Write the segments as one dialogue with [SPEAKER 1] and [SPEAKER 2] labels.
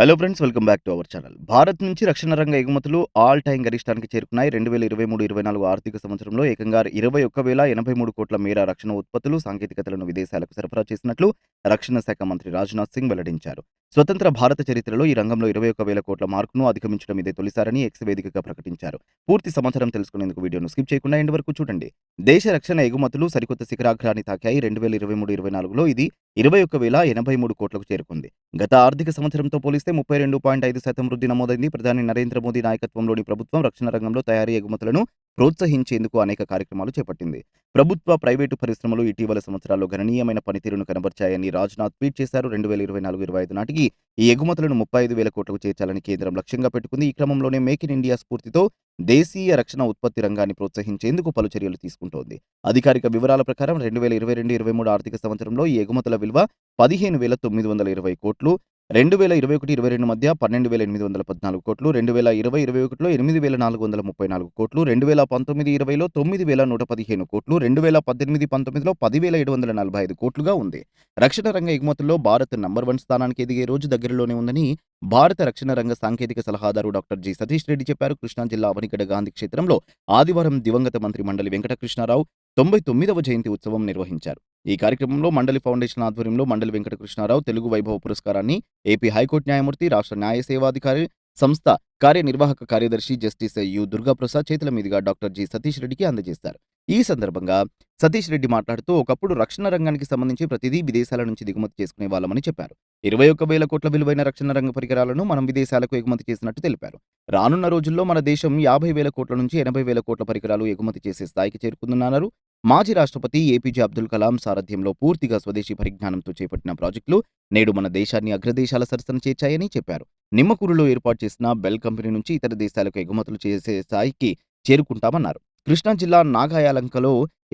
[SPEAKER 1] Hello friends welcome back to our channel Bharat నుంచి రక్షణ రంగ ఎగుమతులు ఆల్ టైం గరిష్టానికి చేరుకున్నాయి. రెండు వేల ఇరవై మూడు ఇరవై నాలుగు ఆర్థిక సంవత్సరంలో ఏకంగా ఇరవై ఒక్క వేల ఎనభై మూడు కోట్ల మేర రక్షణ ఉత్పత్తులు సాంకేతికతలను విదేశాలకు సరఫరా చేసినట్లు రక్షణ శాఖ మంత్రి రాజ్నాథ్ సింగ్ వెల్లడించారు. స్వతంత్ర భారత చరిత్రలో ఈ రంగంలో ఇరవై ఒక్క వేల కోట్ల మార్కును అధిగమించడం ఇదే తొలిసారని ఎక్స్ వేదికగా ప్రకటించారు. పూర్తి సమాచారం తెలుసుకునేందుకు వీడియోను స్కిప్ చేయకుండా ఎండ్ వరకు చూడండి. దేశ రక్షణ ఎగుమతులు సరికొత్త శిఖరాగ్రాన్ని తాకాయి. రెండు వేల ఇరవై మూడు ఇరవై నాలుగులో ఇది ఇరవై ఒక్క వేల ఎనభై మూడు కోట్లకు చేరుకుంది. గత ఆర్థిక సంవత్సరంతో పోలిస్తే ముప్పై రెండు పాయింట్ ఐదు శాతం వృద్ధి నమోదైంది. ప్రధాని నరేంద్ర మోదీ నాయకత్వంలోని ప్రభుత్వం రక్షణ రంగంలో తయారీ ఎగుమతులను ప్రోత్సహించేందుకు అనేక కార్యక్రమాలు చేపట్టింది. ప్రభుత్వ ప్రైవేటు పరిశ్రమలు ఇటీవల సంవత్సరాల్లో గణనీయమైన పనితీరును కనబర్చాయని రాజ్నాథ్ ట్వీట్ చేశారు. రెండు వేల ఇరవై నాలుగు ఇరవై ఐదు నాటికి ఈ ఎగుమతులను ముప్పై ఐదు వేల కోట్లకు చేర్చాలని కేంద్రం లక్ష్యంగా పెట్టుకుంది. ఈ క్రమంలోనే మేక్ ఇన్ ఇండియా స్ఫూర్తితో దేశీయ రక్షణ ఉత్పత్తి రంగాన్ని ప్రోత్సహించేందుకు పలు చర్యలు తీసుకుంటోంది. అధికారిక వివరాల ప్రకారం రెండు వేల ఇరవై రెండు ఇరవై మూడు ఆర్థిక సంవత్సరంలో ఈ ఎగుమతుల విలువ పదిహేను వేల తొమ్మిది వందల ఇరవై కోట్లు రెండు వేల ఇరవై ఒకటి ఇరవై రెండు మధ్య పన్నెండు వేల ఎనిమిది వందల పద్నాలుగు కోట్లు రెండు వేల ఇరవై ఇరవై ఒకటిలో ఎనిమిది వేల నాలుగు వందల ముప్పై నాలుగు కోట్లు రెండు వేల పంతొమ్మిది ఇరవైలో తొమ్మిది వేల నూట పదిహేను కోట్లు రెండు వేల పద్దెనిమిది పంతొమ్మిదిలో పదివేల ఏడు వందల నలభై ఐదు కోట్లుగా ఉంది. రక్షణ రంగ ఎగుమతుల్లో భారత్ నంబర్ వన్ స్థానానికి ఎదిగే రోజు దగ్గరలోనే ఉందని భారత రక్షణ రంగ సాంకేతిక సలహాదారు డాక్టర్ జి సతీష్ రెడ్డి చెప్పారు. కృష్ణా జిల్లా అవనిగడ్డ గాంధీ క్షేత్రంలో ఆదివారం దివంగత మంత్రి మండలి వెంకటకృష్ణారావు తొంభై తొమ్మిదవ జయంతి ఉత్సవం నిర్వహించారు. ఈ కార్యక్రమంలో మండలి ఫౌండేషన్ ఆధ్వర్యంలో మండలి వెంకటకృష్ణారావు తెలుగు వైభవ పురస్కారాన్ని ఏపీ హైకోర్టు న్యాయమూర్తి రాష్ట్ర న్యాయ సేవాధికారి సంస్థ కార్యనిర్వాహక కార్యదర్శి జస్టిస్ యు దుర్గాప్రసాద్ చేతుల మీదుగా డాక్టర్ జి సతీష్ రెడ్డికి అందజేశారు ఈ సందర్భంగా సతీష్ రెడ్డి మాట్లాడుతూ ఒకప్పుడు రక్షణ రంగానికి సంబంధించి ప్రతిదీ విదేశాల నుంచి దిగుమతి చేసుకునే వాళ్ళమని చెప్పారు. ఇరవై ఒక్క వేల కోట్ల విలువైన రక్షణ రంగ పరికరాలను మనం విదేశాలకు ఎగుమతి చేసినట్టు తెలిపారు. రానున్న రోజుల్లో మన దేశం యాభై వేల కోట్ల నుంచి ఎనభై వేల కోట్ల పరికరాలు ఎగుమతి చేసే స్థాయికి చేరుకుందన్నారు. మాజీ రాష్ట్రపతి ఏపీజే అబ్దుల్ కలాం సారథ్యంలో పూర్తిగా స్వదేశీ పరిజ్ఞానంతో చేపట్టిన ప్రాజెక్టులు నేడు మన దేశాన్ని అగ్రదేశాల సరసన చేర్చాయని చెప్పారు. నిమ్మకూరులో ఏర్పాటు చేసిన బెల్ కంపెనీ నుంచి ఇతర దేశాలకు ఎగుమతులు చేసే స్థాయికి చేరుకుంటామన్నారు. కృష్ణా జిల్లా నాగాయాలంకలో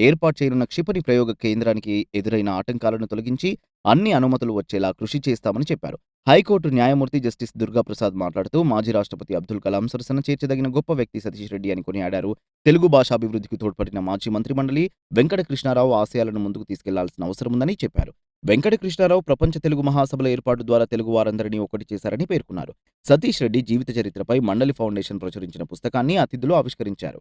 [SPEAKER 1] ఏర్పాటు చేయనున్న క్షిపణి ప్రయోగ కేంద్రానికి ఎదురైన ఆటంకాలను తొలగించి అన్ని అనుమతులు వచ్చేలా కృషి చేస్తామని చెప్పారు. హైకోర్టు న్యాయమూర్తి జస్టిస్ దుర్గాప్రసాద్ మాట్లాడుతూ మాజీ రాష్ట్రపతి అబ్దుల్ కలాం సరసన చేర్చదగిన గొప్ప వ్యక్తి సతీష్ రెడ్డి అని కొనియాడారు. తెలుగు భాషాభివృద్ధికి తోడ్పడిన మాజీ మంత్రిమండలి వెంకట కృష్ణారావు ఆశయాలను ముందుకు తీసుకెళ్ళాల్సిన అవసరం ఉందని చెప్పారు. వెంకట కృష్ణారావు ప్రపంచ తెలుగు మహాసభల ఏర్పాటు ద్వారా తెలుగు వారందరినీ ఒకటి చేశారని పేర్కొన్నారు. సతీష్ రెడ్డి జీవిత చరిత్రపై మండలి ఫౌండేషన్ ప్రచురించిన పుస్తకాన్ని అతిథులు ఆవిష్కరించారు.